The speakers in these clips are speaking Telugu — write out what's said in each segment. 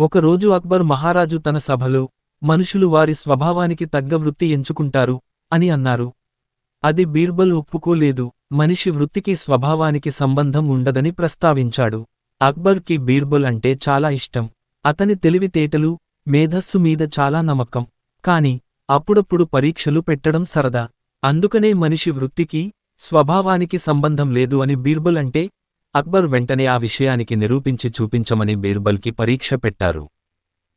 ఒకరోజు అక్బర్ మహారాజు తన సభలో మనుషులు వారి స్వభావానికి తగ్గ వృత్తి ఎంచుకుంటారు అని అన్నారు. అది బీర్బల్ ఒప్పుకోలేదు మనిషి వృత్తికి స్వభావానికి సంబంధం ఉండదని ప్రస్తావించాడు. అక్బర్కి బీర్బల్ అంటే చాలా ఇష్టం. అతని తెలివితేటలు మేధస్సు మీద చాలా నమ్మకం. కాని అప్పుడప్పుడు పరీక్షలు పెట్టడం సరదా. అందుకనే మనిషి వృత్తికి స్వభావానికి సంబంధం లేదు అని బీర్బల్ అంటే అక్బర్ వెంటనే ఆ విషయానికి నిరూపించి చూపించమని బీర్బల్కి పరీక్ష పెట్టారు.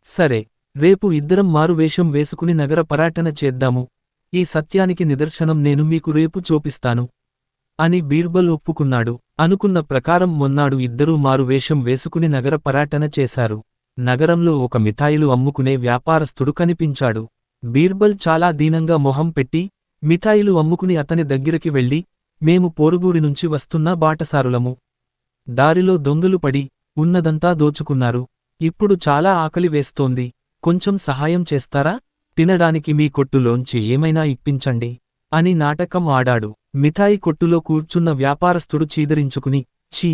సరే రేపు ఇద్దరం మారువేషం వేసుకుని నగర పర్యటన చేద్దాము. ఈ సత్యానికి నిదర్శనం నేను మీకు రేపు చూపిస్తాను. అని బీర్బల్ ఒప్పుకున్నాడు. అనుకున్న ప్రకారం మొన్నాడు ఇద్దరూ మారువేషం వేసుకుని నగర పర్యటన చేశారు. నగరంలో ఒక మిఠాయిలు అమ్ముకునే వ్యాపారస్తుడు కనిపించాడు. బీర్బల్ చాలా దీనంగా మొహం పెట్టి మిఠాయిలు అమ్ముకుని అతని దగ్గరికి వెళ్ళి మేము పోరుగూరి నుంచి వస్తున్న బాటసారులము. దారిలో దొంగలు పడి ఉన్నదంతా దోచుకున్నారు. ఇప్పుడు చాలా ఆకలి వేస్తోంది. కొంచెం సహాయం చేస్తారా? తినడానికి మీ కొట్టులోంచి ఏమైనా ఇప్పించండి అని నాటకం ఆడాడు. మిఠాయి కొట్టులో కూర్చున్న వ్యాపారస్తుడు చీదరించుకుని ఛీ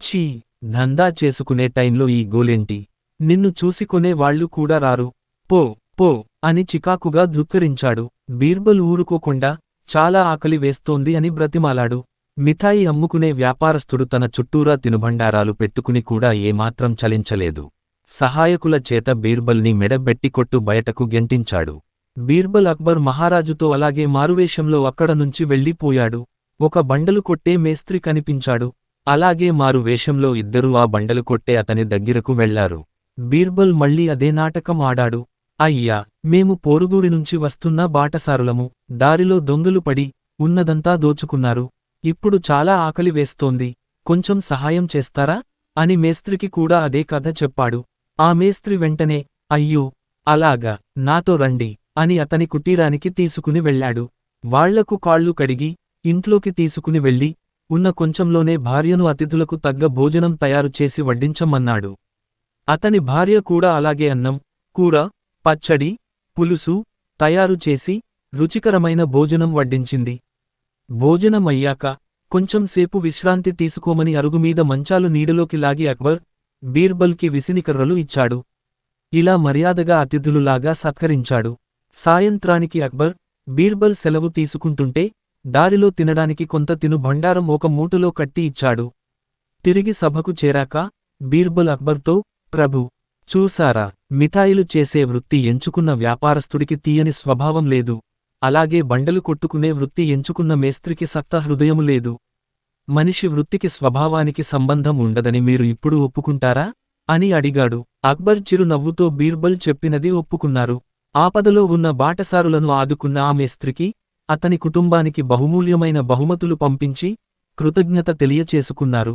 ఛీ ధందా చేసుకునే టైంలో ఈ గోలేంటి? నిన్ను చూసికొనే వాళ్ళు కూడా రారు. పో పో అని చికాకుగా ధృక్కరించాడు బీర్బల్ ఊరుకోకుండా చాలా ఆకలి వేస్తోంది అని బ్రతిమాలాడు. మిఠాయి అమ్ముకునే వ్యాపారస్తుడు తన చుట్టూరా తినుబండారాలు పెట్టుకుని కూడా ఏమాత్రం చలించలేదు. సహాయకుల చేత బీర్బల్ని మెడబెట్టి కొట్టు బయటకు గెంటించాడు. బీర్బల్ అక్బర్ మహారాజుతో అలాగే మారువేషంలో అక్కడ నుంచి వెళ్ళిపోయాడు. ఒక బండలు కొట్టే మేస్త్రి కనిపించాడు. అలాగే మారు వేషంలో ఇద్దరూ ఆ బండలు కొట్టే అతని దగ్గరకు వెళ్ళారు. బీర్బల్ మళ్ళీ అదే నాటకం ఆడాడు. అయ్యా మేము పోరుగురి నుంచి వస్తున్న బాటసారులము దారిలో దొంగలు పడి ఉన్నదంతా దోచుకున్నారు. ఇప్పుడు చాలా ఆకలి వేస్తోంది. కొంచెం సహాయం చేస్తారా? అని మేస్త్రికి కూడా అదే కథ చెప్పాడు. ఆ మేస్త్రి వెంటనే అయ్యో అలాగా నాతో రండి అని అతని కుటీరానికి తీసుకుని వెళ్ళాడు. వాళ్ళకు కాళ్ళు కడిగి ఇంట్లోకి తీసుకుని వెళ్ళి ఉన్న కొంచెంలోనే భార్యను అతిథులకు తగ్గ భోజనం తయారు చేసి వడ్డించమన్నాడు. అతని భార్య కూడా అలాగే అన్నం కూర పచ్చడి పులుసు తయారు చేసి రుచికరమైన భోజనం వడ్డించింది. భోజనం అయ్యాక కొంచెంసేపు విశ్రాంతి తీసుకోమని అరుగుమీద మంచాలు నీడలోకి లాగి అక్బర్ బీర్బల్కి విసినికర్రలు ఇచ్చాడు. ఇలా మర్యాదగా అతిథులులాగా సత్కరించాడు. సాయంత్రానికి అక్బర్ బీర్బల్ సెలవు తీసుకుంటుంటే దారిలో తినడానికి కొంత తిను భండారం ఒక మూటలో కట్టి ఇచ్చాడు. తిరిగి సభకు చేరాక బీర్బల్ అక్బర్తో ప్రభు చూసారా మిఠాయిలు చేసే వృత్తి ఎంచుకున్న వ్యాపారస్తుడికి తీయని స్వభావం లేదు. అలాగే బండలు కొట్టుకునే వృత్తి ఎంచుకున్న మేస్త్రికి సత్త హృదయము లేదు. మనిషి వృత్తికి స్వభావానికి సంబంధం ఉండదని మీరు ఇప్పుడు ఒప్పుకుంటారా? అని అడిగాడు. అక్బర్ చిరునవ్వుతో బీర్బల్ చెప్పినది ఒప్పుకున్నారు. ఆపదలో ఉన్న బాటసారులను ఆదుకున్న ఆ మేస్త్రికి అతని కుటుంబానికి బహుమూల్యమైన బహుమతులు పంపించి కృతజ్ఞత తెలియచేసుకున్నారు.